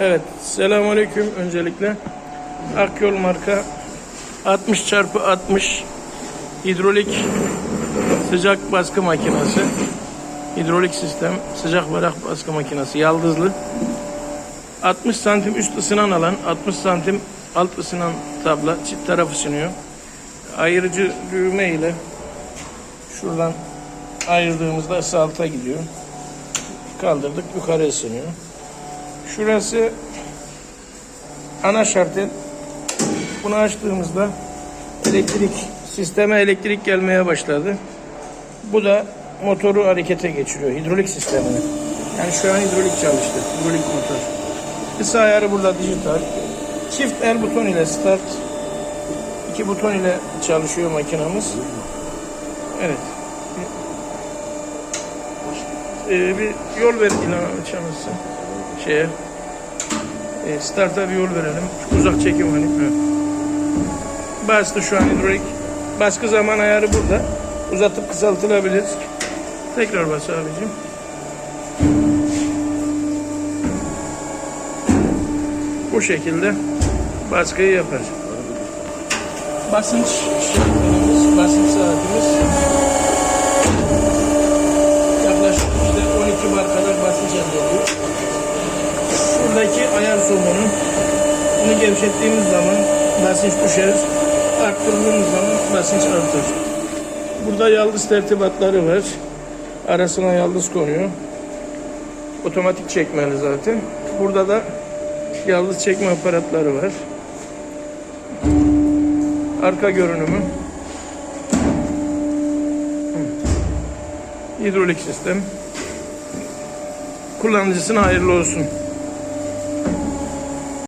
Evet, selamünaleyküm öncelikle. Akyol marka 60 çarpı 60 hidrolik sıcak baskı makinesi. Hidrolik sistem sıcak varak baskı makinesi yaldızlı. 60 santim üst ısınan alan, 60 santim alt ısınan tabla çift taraf ısınıyor. Ayırıcı düğme ile şuradan ayırdığımızda ısı alta gidiyor. Kaldırdık yukarı ısınıyor. Şurası ana şartı. Bunu açtığımızda elektrik sisteme elektrik gelmeye başladı. Bu da motoru harekete geçiriyor. Hidrolik sistemini. Yani şu an hidrolik çalıştı. Hidrolik motor. Isı ayarı burada dijital. Çift el buton ile start. iki buton ile çalışıyor makinamız. Evet. Ee, bir yol ver ilan şeye. E, starta bir yol verelim. Uzak çekim hani. Bastı şu an hidrolik. Baskı zaman ayarı burada. Uzatıp kısaltılabilir. Tekrar bas abicim. Bu şekilde baskıyı yapar. Basınç şeklimiz, basınç saatimiz Şuradaki ayar somunu bunu gevşettiğimiz zaman basınç düşer. Arttırdığımız zaman basınç artar. Burada yaldız tertibatları var. Arasına yaldız konuyor. Otomatik çekmeli zaten. Burada da yaldız çekme aparatları var. Arka görünümü. Hidrolik sistem. Kullanıcısına hayırlı olsun.